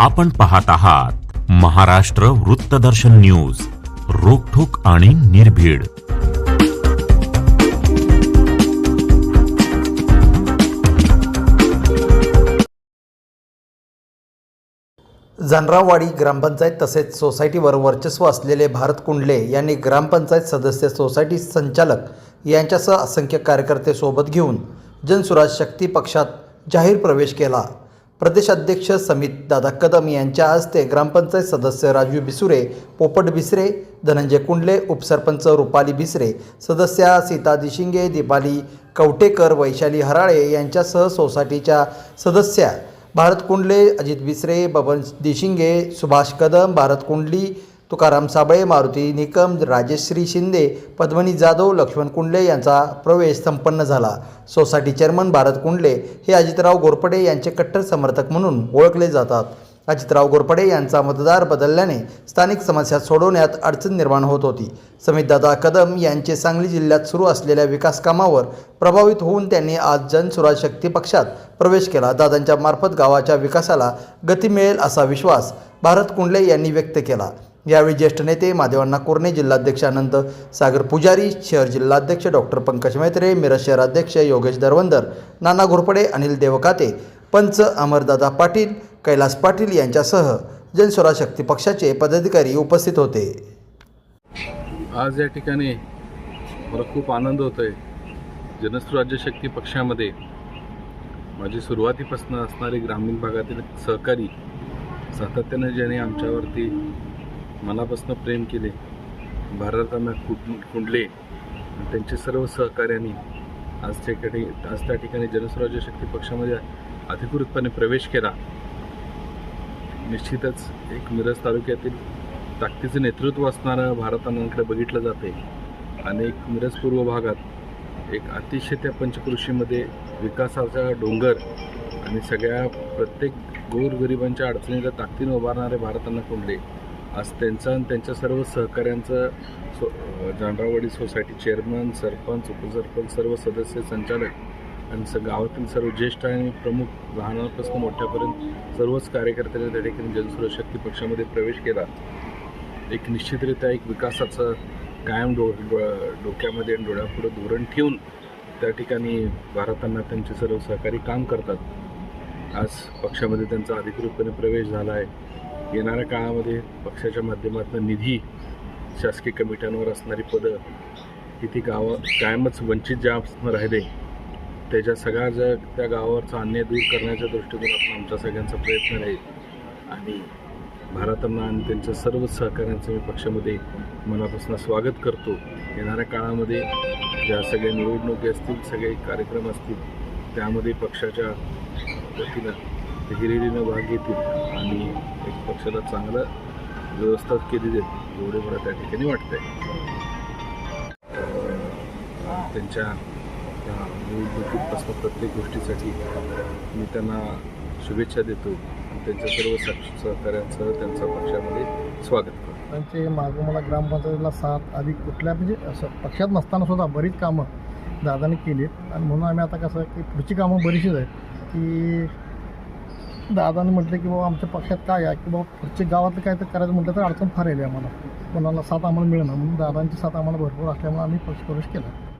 आपण पाहत आहात महाराष्ट्र वृत्तदर्शन न्यूज रोखोक आणि निर्भीड. जनरावाडी ग्रामपंचायत तसेच सोसायटीवर वर्चस्व असलेले भारत कुंडले यांनी ग्रामपंचायत सदस्य सोसायटी संचालक यांच्यासह असंख्य कार्यकर्ते सोबत घेऊन जनसुराज शक्ती पक्षात जाहीर प्रवेश केला. प्रदेशाध्यक्ष समित दादा कदम यांच्या हस्ते ग्रामपंचायत सदस्य राजू बिसुरे पोपट बिसरे धनंजय कुंडले उपसरपंच रुपाली बिसरे सदस्या सीता दिशिंगे दीपाली कवटेकर वैशाली हराळे यांच्यासह सोसायटीच्या सदस्या भारत कुंडले अजित बिसरे बबन दिशिंगे सुभाष कदम भारत कुंडली तुकाराम साबळे मारुती निकम राजेश्री शिंदे पद्मनी जाधव लक्ष्मण कुंडले यांचा प्रवेश संपन्न झाला. सोसायटी चेअरमन भारत कुंडले हे अजितराव गोरपडे यांचे कट्टर समर्थक म्हणून ओळखले जातात. अजितराव गोरपडे यांचा मतदार बदलल्याने स्थानिक समस्या सोडवण्यात अडचण निर्माण होत होती. समितदादा कदम यांचे सांगली जिल्ह्यात सुरू असलेल्या विकासकामावर प्रभावित होऊन त्यांनी आज जनसुराज शक्ती पक्षात प्रवेश केला. दादांच्या मार्फत गावाच्या विकासाला गती मिळेल असा विश्वास भारत कुंडले यांनी व्यक्त केला. यावेळी ज्येष्ठ नेते माधवांना कोरणे जिल्हाध्यक्ष अनंत सागर पुजारी शहर जिल्हाध्यक्ष डॉक्टर पंकज मैत्रे मिरज शहराध्यक्ष योगेश दरवंदर नाना घोरपडे अनिल देवकाते पंच अमरदादा पाटील कैलास पाटील यांच्यासह जनस्वराज शक्ती पक्षाचे पदाधिकारी उपस्थित होते. आज या ठिकाणी मला खूप आनंद होतो आहे जनस्वराज्य शक्ती पक्षामध्ये माझी सुरुवातीपासून असणारे ग्रामीण भागातील सहकारी सातत्याने ज्याने आमच्यावरती मनापासून प्रेम केले भारतांना कुंड कुंडले त्यांचे सर्व सहकार्यांनी आज त्या ठिकाणी आज त्या ठिकाणी जनस्वराज्य शक्ती पक्षामध्ये अधिकृतपणे प्रवेश केला. निश्चितच एक मिरज तालुक्यातील ताकदीचं नेतृत्व असणारं भारतांकडे बघितलं जाते. आणि एक मिरज पूर्व भागात एक अतिशय त्या पंचकृषीमध्ये विकासाचा डोंगर आणि सगळ्या प्रत्येक गोरगरिबांच्या अडचणीला ताकदीनं उभारणारे भारतांना कुंडले आज त्यांचं आणि त्यांच्या सर्व सहकाऱ्यांचं so Janrawadi society chairman sarpanch उपसरपंच सर्व सदस्य संचालक आणि स गावातील सर्व ज्येष्ठ आणि प्रमुख लहानापासून मोठ्यापर्यंत सर्वच कार्यकर्त्यांनी त्या ठिकाणी जनसुरक्षा शक्ती पक्षामध्ये प्रवेश केला. एक निश्चितरित्या एक विकासाचं कायम डो डो- डोक्यामध्ये आणि डोळ्यापुढं धोरण ठेवून त्या ठिकाणी भारतांना त्यांचे सर्व सहकारी काम करतात. आज पक्षामध्ये त्यांचा अधिकृतपणे प्रवेश झाला आहे. येणाऱ्या काळामध्ये पक्षाच्या माध्यमातून निधी शासकीय कमिट्यांवर असणारी पदं ही ती गावं कायमच वंचित ज्या राहिले त्याच्या सगळ्या ज्या त्या गावावरचा अन्याय दूर करण्याच्या दृष्टिकोनातून आमच्या सगळ्यांचा प्रयत्न राहील. आणि भारतांना आणि त्यांच्या सर्व सहकाऱ्यांचं मी पक्षामध्ये मनापासून स्वागत करतो. येणाऱ्या काळामध्ये ज्या सगळ्या निवडणुकी असतील सगळे कार्यक्रम असतील त्यामध्ये पक्षाच्या वतीनं ते भाग घेतील. आणि एक पक्षाला चांगलं व्यवस्था केली जाईल एवढे मला त्या ठिकाणी वाटतंय. त्यांच्या निवडणुकीपासून प्रत्येक गोष्टीसाठी मी त्यांना शुभेच्छा देतो. त्यांच्या सर्व सह- सहकाऱ्यांसह त्यांचं पक्षामध्ये स्वागत करतो. त्यांचे मागं मला ग्रामपंचायतीला साथ आधी कुठल्या म्हणजे असं पक्षात नसताना सुद्धा बरीच कामं दादाने आहेत आणि म्हणून आम्ही आता कसं की पुढची कामं बरीचशीच आहेत की दादाने म्हटलं की बाबा आमच्या पक्षात काय आहे? की बाबा पुढच्या गावातलं काय तर करायचं म्हटलं तर अडचण फार येईल आम्हाला. कोणाला साथ आम्हाला मिळणं म्हणून दादांची साथ आम्हाला भरपूर असल्यामुळे आम्ही पक्ष प्रवेश केला.